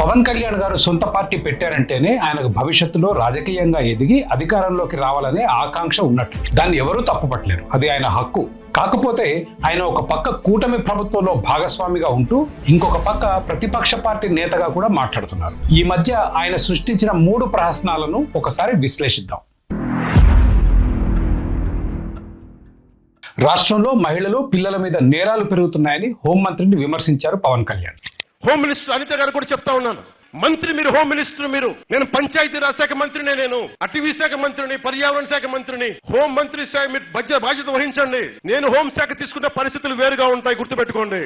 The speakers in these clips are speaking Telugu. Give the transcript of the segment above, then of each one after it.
పవన్ కళ్యాణ్ గారు సొంత పార్టీ పెట్టారంటేనే ఆయనకు భవిష్యత్తులో రాజకీయంగా ఎదిగి అధికారంలోకి రావాలనే ఆకాంక్ష ఉన్నట్టు. దాన్ని ఎవరూ తప్పుపట్టలేరు. అది ఆయన హక్కు. కాకపోతే ఆయన ఒక పక్క కూటమి ప్రభుత్వంలో భాగస్వామిగా ఉంటూ ఇంకొక పక్క ప్రతిపక్ష పార్టీ నేతగా కూడా మాట్లాడుతున్నారు. ఈ మధ్య ఆయన సృష్టించిన మూడు ప్రహసనాలను ఒకసారి విశ్లేషిద్దాం. రాష్ట్రంలో మహిళలు పిల్లల మీద నేరాలు పెరుగుతున్నాయని హోంమంత్రిని విమర్శించారు పవన్ కళ్యాణ్. హోమ్ మినిస్టర్ అనిత గారు కూడా చెప్తా ఉన్నాను. మంత్రి మీరు హోమ్ మినిస్టర్ మీరు. నేను పంచాయతీరాజ్ శాఖ మంత్రినే నేను అటవీ శాఖ మంత్రిని పర్యావరణ శాఖ మంత్రిని. హోం మంత్రి మీరు బడ్జెట్ బాధ్యత వహించండి. నేను హోం శాఖ తీసుకుంటే పరిస్థితులు వేరుగా ఉంటాయి గుర్తుపెట్టుకోండి.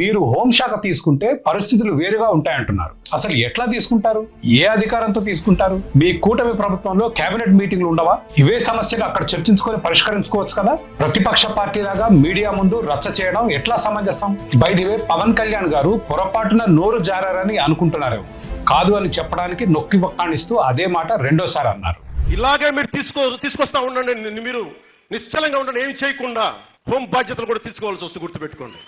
మీరు హోం శాఖ తీసుకుంటే పరిస్థితులు వేరుగా ఉంటాయంటున్నారు. అసలు ఎట్లా తీసుకుంటారు? ఏ అధికారంతో తీసుకుంటారు? మీ కూటమి ప్రభుత్వంలో కేబినెట్ మీటింగ్లు ఉండవా? ఇవే సమస్యలు అక్కడ చర్చించుకొని పరిష్కరించుకోవచ్చు కదా? ప్రతిపక్ష పార్టీ లాగా మీడియా ముందు రచ్చ చేయడం ఎట్లా సమంజసం? బైదివే పవన్ కళ్యాణ్ గారు పొరపాటున నోరు జారారని అనుకుంటున్నారు కాదు అని చెప్పడానికి నొక్కి వక్కాణిస్తూ అదే మాట రెండోసారి అన్నారు. ఇలాగే మీరు తీసుకో తీసుకొస్తా ఉండండి. మీరు నిశ్చలంగా ఉండండి. ఏం చేయకుండా హోం బాధ్యతలు కూడా తీసుకోవాల్సి వస్తుంది. గుర్తుపెట్టుకోండి.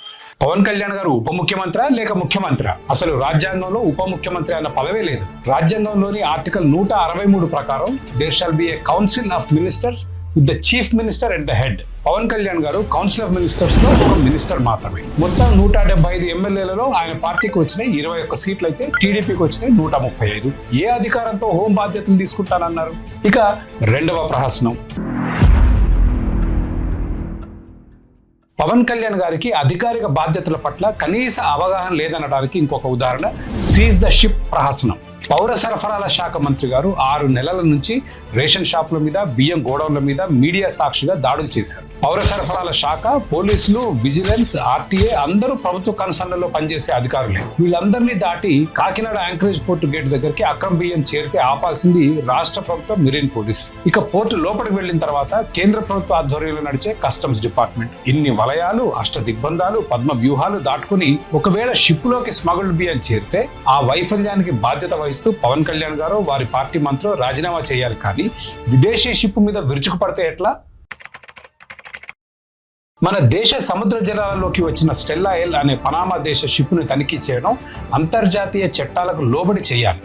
పవన్ కళ్యాణ్ గారు ఉప ముఖ్యమంత్రి లేక ముఖ్యమంత్రి? అసలు రాజ్యాంగంలో ఉప ముఖ్యమంత్రి అన్న పదవే లేదు. రాజ్యాంగంలోని ఆర్టికల్ నూట అరవై మూడు ప్రకారం there shall be a council of ministers with the chief minister and the head Pawan Kalyan garu council of మినిస్టర్స్లో ఒక మినిస్టర్ మాత్రమే. మొత్తం నూట డెబ్బై ఐదు ఎమ్మెల్యేలలో ఆయన పార్టీకి వచ్చినాయి ఇరవై ఒక్క సీట్లు అయితే టీడీపీకి వచ్చినాయి నూట ముప్పై ఐదు. ఏ అధికారంతో హోం బాధ్యతలు తీసుకుంటానన్నారు? ఇక రెండవ ప్రహసనం. పవన్ కళ్యాణ్ గారికి అధికారిక బాధ్యతల పట్ల కనీస అవగాహన లేదనడానికి ఇంకొక ఉదాహరణ సీజ్ ద షిప్ ప్రహసనం. పౌర సరఫరాల శాఖ మంత్రి గారు ఆరు నెలల నుంచి రేషన్ షాపుల మీద బియ్యం గోడౌన్ల మీద మీడియా సాక్షిగా దాడులు చేశారు. పౌర సరఫరాల శాఖ పోలీసులు విజిలెన్స్ ఆర్టీఏ అందరూ ప్రభుత్వ కన్సర్న్లలో పనిచేసే అధికారులే. వీళ్ళందరినీ దాటి కాకినాడ యాంకరేజ్ పోర్టు గేట్ దగ్గరికి అక్రమ బియ్యం చేరితే ఆపాల్సింది రాష్ట్ర ప్రభుత్వం మెరీన్ పోలీస్. ఇక పోర్టు లోపలికి వెళ్ళిన తర్వాత కేంద్ర ప్రభుత్వ ఆధ్వర్యంలో నడిచే కస్టమ్స్ డిపార్ట్మెంట్. ఇన్ని వలయాలు అష్ట దిగ్బంధాలు పద్మ వ్యూహాలు దాటుకుని ఒకవేళ షిప్లోకి స్మగుల్డ్ బియ్యం చేరితే ఆ వైఫల్యానికి బాధ్యత వహిస్తూ పవన్ కళ్యాణ్ గారు వారి పార్టీ మంత్రులు రాజీనామా చేయాలి. కానీ విదేశీ షిప్ మీద విరుచుకుపడితే ఎట్లా? మన దేశ సముద్ర జలాలలోకి వచ్చిన స్టెల్లా ఎల్ అనే పనామా దేశ షిప్ను తనిఖీ చేయడం అంతర్జాతీయ చట్టాలకు లోబడి చేయాలి.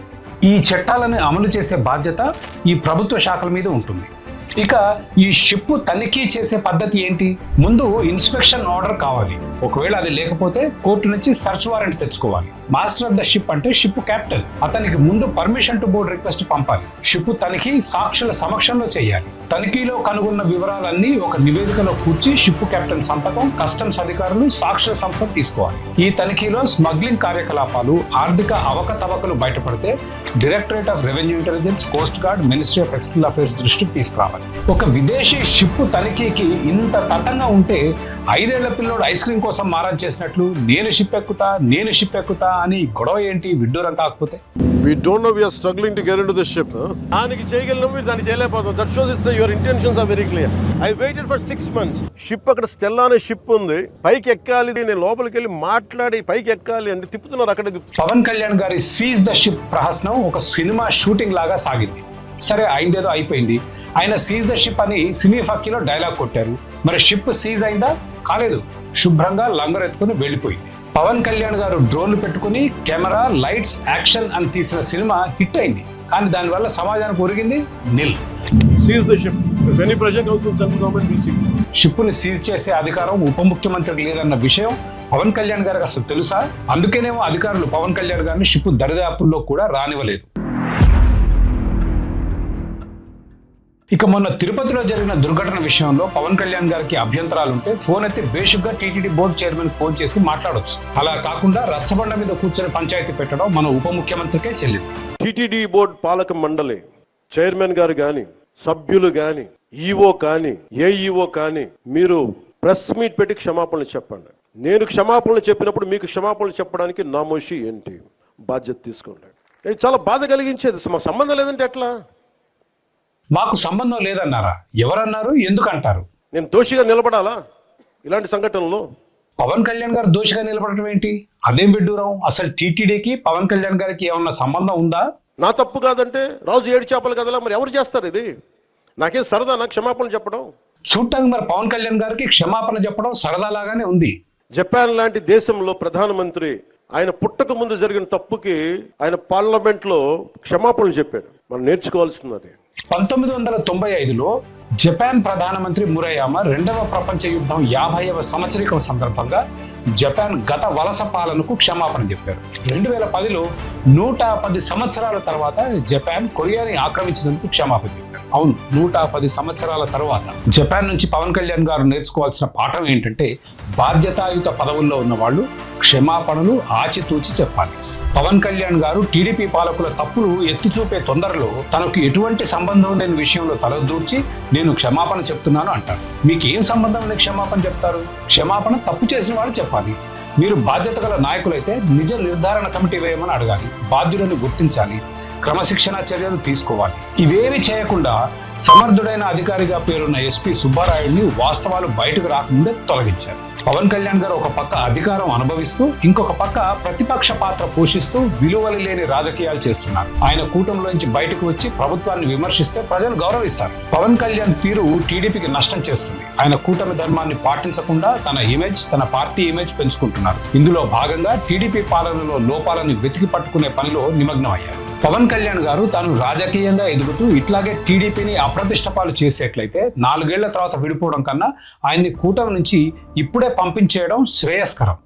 ఈ చట్టాలను అమలు చేసే బాధ్యత ఈ ప్రభుత్వ శాఖల మీద ఉంటుంది. ఇక ఈ షిప్ తనిఖీ చేసే పద్ధతి ఏంటి? ముందు ఇన్స్పెక్షన్ ఆర్డర్ కావాలి. ఒకవేళ అది లేకపోతే కోర్టు నుంచి సర్చ్ వారెంట్ తెచ్చుకోవాలి. మాస్టర్ ఆఫ్ ద షిప్ అంటే షిప్ క్యాప్టెన్ అతనికి ముందు పర్మిషన్ టు బోర్డ్ రిక్వెస్ట్ పంపాలి. షిప్ తనిఖీ సాక్షుల సమక్షంలో చేయాలి. తనిఖీలో కనుగొన్న వివరాలన్నీ ఒక నివేదికలో కూర్చి షిప్ కెప్టెన్ సంతకం కస్టమ్స్ అధికారులు సాక్షుల సంతకం తీసుకోవాలి. ఈ తనిఖీలో స్మగ్లింగ్ కార్యకలాపాలు ఆర్థిక అవకతవకలు బయటపడితే directorate of revenue intelligence coast guard ministry of external affairs దృష్టికి తీసుకురావాలి. ఒక విదేశీ షిప్ తనిఖీకి ఇంత తతంగా ఉంటే ఐదేళ్ళ పిల్లోడు ఐస్ క్రీమ్ కోసం మారం చేసినట్లు నేను షిప్ ఎక్కుతా నేను షిప్ ఎక్కుతా అని గొడవ ఏంటి? విడ్డూరం కాకపోతే? We don't know we are struggling to get into the ship. Huh? దానికి చేయగలిగిన మీరు దాన్ని చేయలేకపోతాం that shows it's your intentions are very clear I waited for six months ship అక్కడ స్టెల్లా అనే షిప్ ఉంది. పైకి ఎక్కాలి నేను లోపలికి వెళ్ళి మాట్లాడి పైకి ఎక్కాలి అంటే తిప్పుతున్నారు అక్కడ పవన్ కళ్యాణ్ గారి సీజ్ ద షిప్ ప్రహసనం ఒక సినిమా షూటింగ్ లాగా సాగింది. సరే అయిందేదో అయిపోయింది. ఆయన సీజ్ ద షిప్ అని సినీ ఫక్కీలో డైలాగ్ కొట్టారు. మరి షిప్ సీజ్ అయిందా? కాలేదు. శుభ్రంగా లంగర్ ఎత్తుకుని వెళ్ళిపోయింది. పవన్ కళ్యాణ్ గారు డ్రోన్లు పెట్టుకుని కెమెరా లైట్స్ యాక్షన్ అని తీసిన సినిమా హిట్ అయింది. కానీ దానివల్ల సమాజానికి ఒరిగింది నిల్. షిప్పుని సీజ్ చేసే అధికారం ఉప ముఖ్యమంత్రికి లేదన్న విషయం పవన్ కళ్యాణ్ గారికి అసలు తెలుసా? అందుకేనేమో అధికారులు పవన్ కళ్యాణ్ గారిని షిప్పు దరిదాపుల్లో కూడా రానివ్వలేదు. ఇక మొన్న తిరుపతిలో జరిగిన దుర్ఘటన విషయంలో పవన్ కళ్యాణ్ గారికి అభ్యంతరాలు ఉంటే ఫోన్ అయితే బేషుగ్గా టీటీడీ బోర్డు చైర్మన్ ఫోన్ చేసి మాట్లాడొచ్చు. అలా కాకుండా రచ్చబండ మీద కూర్చొని పంచాయతీ పెట్టడం మన ఉప ముఖ్యమంత్రికే చెల్లింది టీటీడీ బోర్డ్ పాలక మండలి చైర్మన్ గారు గాని సభ్యులు గాని ఈఓ కానీ ఏ ఈఓ కానీ మీరు ప్రెస్ మీట్ పెట్టి క్షమాపణలు చెప్పండి. నేను క్షమాపణలు చెప్పినప్పుడు మీకు క్షమాపణలు చెప్పడానికి నామోషి ఏంటి? బాధ్యత తీసుకోండి. ఇది చాలా బాధ కలిగించేది. మా సంబంధం లేదంటే ఎట్లా? మాకు సంబంధం లేదన్నారా? ఎవరన్నారు? ఎందుకు అంటారు నేను దోషిగా నిలబడాలా? ఇలాంటి సంఘటనలో? పవన్ కళ్యాణ్ గారు దోషిగా నిలబడటం ఏంటి? అదేం విడ్డూరం? అసలు టీటీడీకి పవన్ కళ్యాణ్ గారికి ఏమన్నా సంబంధం ఉందా? నా తప్పు కాదంటే రాజు ఏడు చేపలు కదలా? మరి ఎవరు చేస్తారు ఇది? నాకేం సరదా నాకు క్షమాపణలు చెప్పడం? చూడటానికి మరి పవన్ కళ్యాణ్ గారికి క్షమాపణ చెప్పడం సరదాలాగానే ఉంది. జపాన్ లాంటి దేశంలో ప్రధానమంత్రి ఆయన పుట్టక ముందు జరిగిన తప్పుకి ఆయన పార్లమెంట్లో క్షమాపణలు చెప్పాడు మనం నేర్చుకోవాల్సింది అది. పంతొమ్మిది వందల తొంభై ఐదులో జపాన్ ప్రధానమంత్రి మురయామ రెండవ ప్రపంచ యుద్ధం యాభైవ సంవత్సరికం సందర్భంగా జపాన్ గత వలస పాలనకు క్షమాపణ చెప్పారు. రెండు వేల పదిలో నూట పది సంవత్సరాల తర్వాత జపాన్ కొరియాని ఆక్రమించినందుకు క్షమాపణ చెప్పారు. అవును నూట పది సంవత్సరాల తర్వాత జపాన్ నుంచి పవన్ కళ్యాణ్ గారు నేర్చుకోవాల్సిన పాఠం ఏంటంటే బాధ్యతాయుత పదవుల్లో ఉన్న వాళ్ళు క్షమాపణలు ఆచితూచి చెప్పాలి. పవన్ కళ్యాణ్ గారు టీడీపీ పాలకుల తప్పులు ఎత్తి చూపే తొందరలో తనకు ఎటువంటి సంబంధం లేని విషయంలో తలదూర్చి నేను క్షమాపణ చెప్తున్నాను అంటారు. మీకు ఏం సంబంధం లేని క్షమాపణ చెప్తారు? క్షమాపణ తప్పు చేసిన వాళ్ళు చెప్పాలి. మీరు బాధ్యత గల నాయకులైతే నిజ నిర్ధారణ కమిటీ వేయమని అడగాలి. బాధ్యులను గుర్తించాలి. క్రమశిక్షణ చర్యలు తీసుకోవాలి. ఇవేవి చేయకుండా సమర్థుడైన అధికారిగా పేరున్న ఎస్పీ సుబ్బారాయుడిని వాస్తవాలు బయటకు రాకముందే తొలగించారు పవన్ కళ్యాణ్ గారు ఒక పక్క అధికారం అనుభవిస్తూ ఇంకొక పక్క ప్రతిపక్ష పాత్ర పోషిస్తూ విలువలు లేని రాజకీయాలు చేస్తున్నారు. ఆయన కూటమిలోంచి బయటకు వచ్చి ప్రభుత్వాన్ని విమర్శిస్తే ప్రజలు గౌరవిస్తారు. పవన్ కళ్యాణ్ తీరు టీడీపీకి నష్టం చేస్తుంది. ఆయన కూటమి ధర్మాన్ని పాటించకుండా తన ఇమేజ్ తన పార్టీ ఇమేజ్ పెంచుకుంటున్నారు. ఇందులో భాగంగా టీడీపీ పాలనలో లోపాలను వెతికి పట్టుకునే పనిలో నిమగ్నం అయ్యారు పవన్ కళ్యాణ్ గారు తాను రాజకీయంగా ఎదుగుతూ ఇట్లాగే టీడీపీని అప్రతిష్టపాలు చేసేట్లయితే నాలుగేళ్ళ తర్వాత విడిపోవడం కన్నా ఆయన్ని కూటమి నుంచి ఇప్పుడే పంపించేయడం శ్రేయస్కరం.